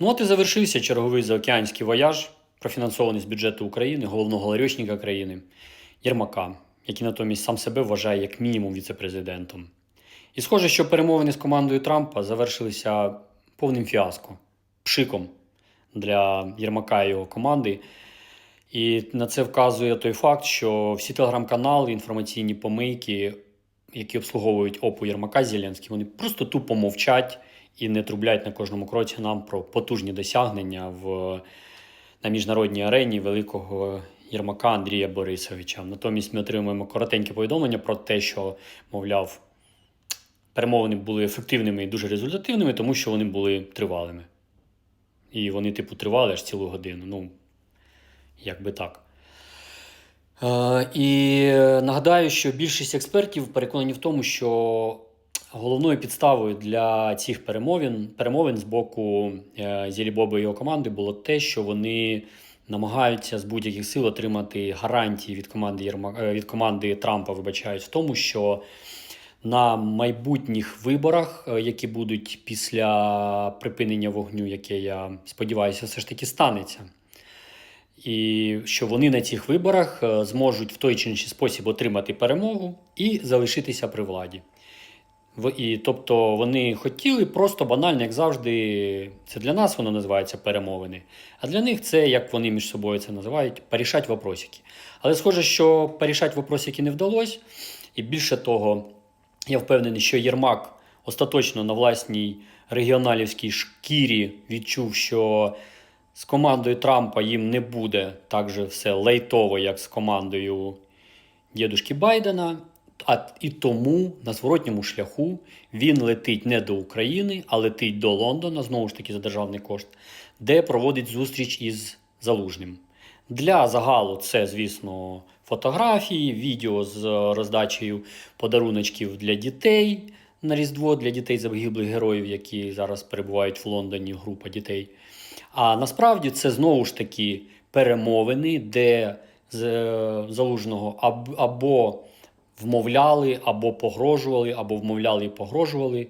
Ну от і завершився черговий заокеанський вояж, профінансований з бюджету України, головного ларьочника країни Єрмака, який натомість сам себе вважає як мінімум віцепрезидентом. І схоже, що перемовини з командою Трампа завершилися повним фіаско, пшиком для Єрмака і його команди. І на це вказує той факт, що всі телеграм-канали, інформаційні помийки, які обслуговують ОПУ Єрмака Зеленський, вони просто тупо мовчать і не трублять на кожному кроці нам про потужні досягнення в, на міжнародній арені великого Єрмака Андрія Борисовича. Натомість ми отримуємо коротеньке повідомлення про те, що, мовляв, перемовини були ефективними і дуже результативними, тому що вони були тривалими. І вони, типу, тривали аж цілу годину. Ну, як би так. Е, і нагадаю, що більшість експертів переконані в тому, що головною підставою для цих перемовин, перемовин з боку е, Зєлібоби і його команди було те, що вони намагаються з будь-яких сил отримати гарантії від команди Єрма, е, від команди Трампа, вибачають, в тому, що на майбутніх виборах, е, які будуть після припинення вогню, яке я сподіваюся, все ж таки станеться. І що вони на цих виборах зможуть в той чи інший спосіб отримати перемогу і залишитися при владі. І, тобто вони хотіли просто банально, як завжди, це для нас воно називається перемовини. А для них це, як вони між собою це називають, порішать вопросики. Але схоже, що порішать вопросики не вдалося. І більше того, я впевнений, що Єрмак остаточно на власній регіоналівській шкірі відчув, що з командою Трампа їм не буде так же все лейтово, як з командою дідушки Байдена. А і тому на зворотньому шляху він летить не до України, а летить до Лондона, знову ж таки за державний кошт, де проводить зустріч із Залужним. Для загалу це, звісно, фотографії, відео з роздачею подаруночків для дітей на Різдво, для дітей загиблих героїв, які зараз перебувають в Лондоні, група дітей. А насправді це знову ж таки перемовини, де з е, залужного або вмовляли, або погрожували, або вмовляли і погрожували,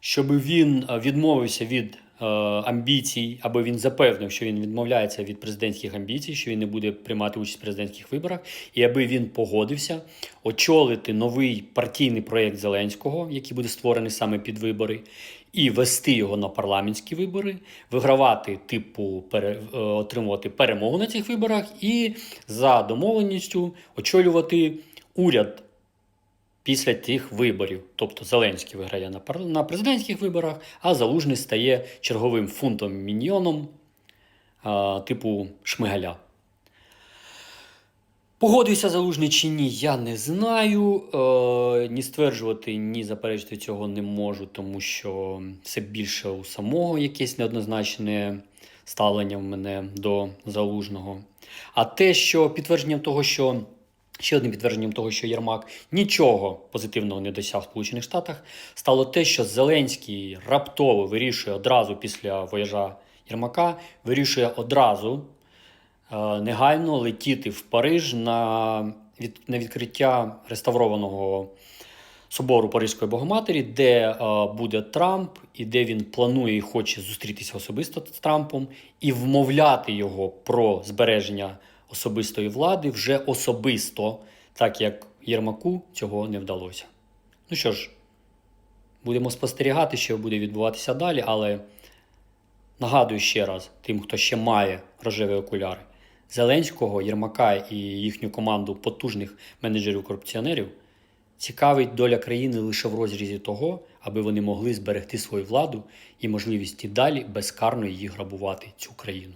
щоб він е, відмовився від е, амбіцій, або він запевнив, що він відмовляється від президентських амбіцій, що він не буде приймати участь в президентських виборах, і аби він погодився очолити новий партійний проєкт Зеленського, який буде створений саме під вибори, і вести його на парламентські вибори, вигравати, типу, пере, е, отримувати перемогу на цих виборах, і за домовленістю очолювати уряд після тих виборів. Тобто Зеленський виграє на, президентських виборах, а Залужний стає черговим фунтом міньйоном типу Шмигаля. Погодився залужний чи ні, я не знаю. Е, ні стверджувати, ні заперечити цього не можу, тому що це більше у самого якесь неоднозначне ставлення в мене до залужного. А те, що підтвердженням того, що ще одним підтвердженням того, що Єрмак нічого позитивного не досяг в Сполучених Штатах, стало те, що Зеленський раптово вирішує одразу після вояжа Єрмака, вирішує одразу е, негайно летіти в Париж на, від, на відкриття реставрованого собору Паризької Богоматері, де е, буде Трамп, і де він планує і хоче зустрітися особисто з Трампом і вмовляти його про збереження особистої влади вже особисто, так як Єрмаку цього не вдалося. Ну що ж, будемо спостерігати, що буде відбуватися далі, але нагадую ще раз тим, хто ще має рожеві окуляри. Зеленського, Єрмака і їхню команду потужних менеджерів-корупціонерів цікавить доля країни лише в розрізі того, аби вони могли зберегти свою владу і можливість і далі безкарно її грабувати цю країну.